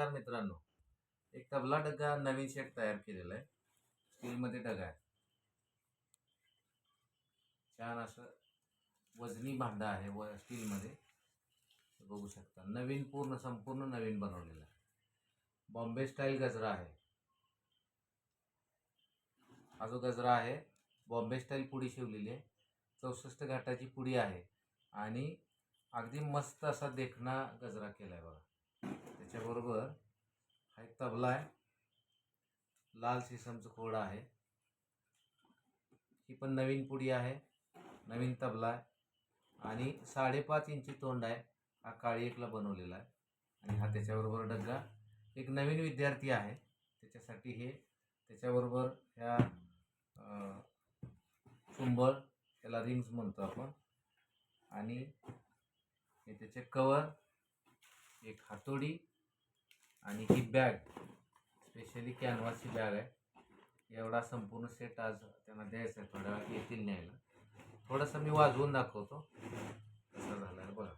नमस्कार मित्रांनो. एक तबला डगा नवीन शेट तयार केलेला आहे. स्टीलमध्ये डगा आहे. छान असं वजनी भांडं आहे व स्टीलमध्ये. बघू शकता नवीन पूर्ण संपूर्ण नवीन बनवलेलं आहे. बॉम्बे स्टाईल गजरा आहे. हा जो गजरा आहे बॉम्बे स्टाईल पुडी शिवलेली आहे. चौसष्ट घाटाची पुडी आहे. आणि अगदी मस्त असा देखणा गजरा केला आहे बघा. त्याच्याबरोबर हा एक तबला आहे. लाल सिसमचं खोड आहे. ही पण नवीन पुडी आहे. नवीन तबला आहे. आणि साडेपाच इंची तोंड आहे. हा काळी एकला बनवलेला आहे. आणि हा त्याच्याबरोबर डग्गा. एक नवीन विद्यार्थी आहे. त्याच्यासाठी हे त्याच्याबरोबर ह्या चुंबळ त्याला रिंग्स म्हणतो आपण. आणि हे त्याचे कवर एक हातोडी आणि ही बॅग स्पेशली कॅनव्हासची बॅग आहे. एवढा संपूर्ण सेट आज त्यांना द्यायचा आहे थोड्या येतील न्यायला. थोडंसं मी वाजवून दाखवतो. कसं झालं आहे बघा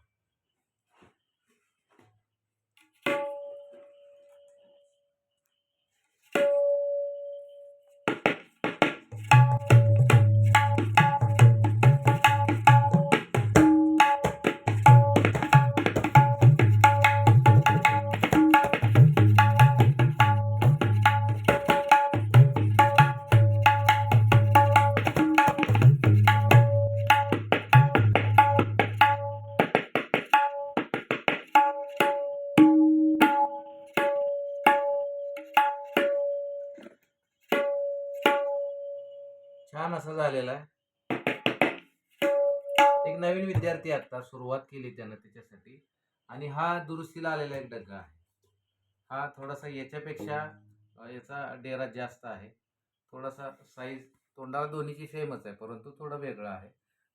छान असा झालेला आहे. एक नवीन विद्यार्थी आता सुरुवात केली त्यानं त्याच्यासाठी. आणि हा दुरुस्तीला आलेला एक डग्गा आहे. हा थोडासा याच्यापेक्षा याचा डेरा जास्त आहे. थोडासा साईज तोंडाला दोन्हीची सेमच आहे परंतु थोडा वेगळा आहे.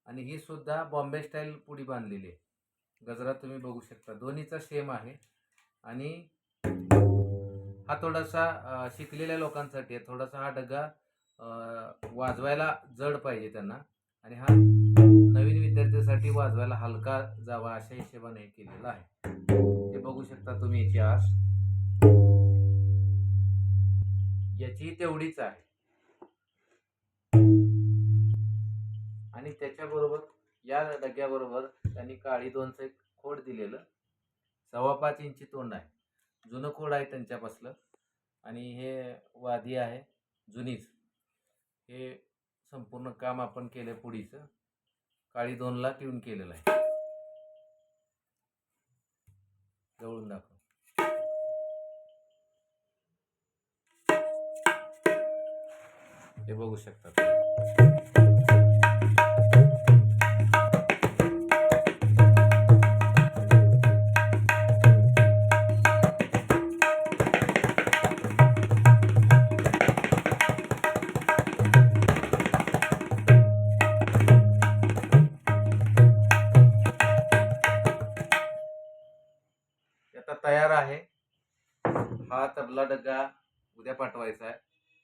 आणि ही सुद्धा बॉम्बे स्टाईल पुडी बांधलेली आहे. गजरा तुम्ही बघू शकता. दोन्हीचा सेम आहे. आणि हा थोडासा शिकलेल्या लोकांसाठी आहे. थोडासा हा डग्गा वाजवायला जड पाहिजे त्यांना. आणि हा नवीन विद्यार्थ्यांसाठी वाजवायला हलका जावा अशा हिशेबाने केलेला आहे. हे बघू शकता तुम्ही याची आस. याची तेवढीच आहे. आणि त्याच्याबरोबर या डग्याबरोबर त्यांनी काळी दोनचं एक खोड दिलेलं. सव्वा पाच इंची तोंड आहे. जुनं खोड आहे त्यांच्यापासलं. आणि हे वादी आहे जुनीच. हे संपूर्ण काम आपण केलं पुढीचं. काळी दोनला ट्यून केलेलं आहे. जवळून दाखव. हे बघू शकतात आता तयार आहे. हा तबला डग्गा उद्या पाठवायचा आहे.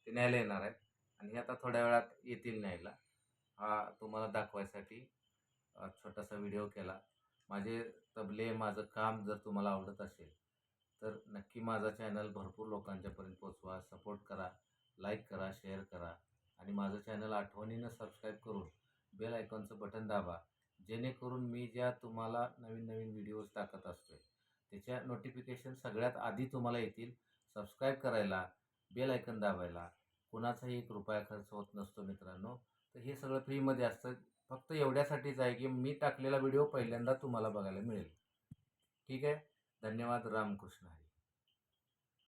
ते न्यायला येणार आहेत. आणि हे आता थोड्या वेळात येतील न्यायला. हा तुम्हाला दाखवायसाठी छोटासा व्हिडिओ केला. माझे तबले माझं काम जर तुम्हाला आवडत असेल तर नक्की माझा चॅनल भरपूर लोकांच्यापर्यंत पोचवा सपोर्ट करा लाईक करा शेअर करा. आणि माझं चॅनल आठवणीनं सबस्क्राईब करून बेल आयकॉनचं बटन दाबा. जेणेकरून मी ज्या तुम्हाला नवीन नवीन व्हिडिओज टाकत असतोय त्याच्या नोटिफिकेशन सगळ्यात आधी तुम्हाला येतील. सबस्क्राईब करायला बेल आयकन दाबायला. कुणाचाही एक रुपया खर्च होत नसतो मित्रांनो. तर हे सगळं फ्रीमध्ये असतं. फक्त एवढ्यासाठीच आहे की मी टाकलेला व्हिडिओ पहिल्यांदा तुम्हाला बघायला मिळेल. ठीक आहे? धन्यवाद. रामकृष्ण हरी.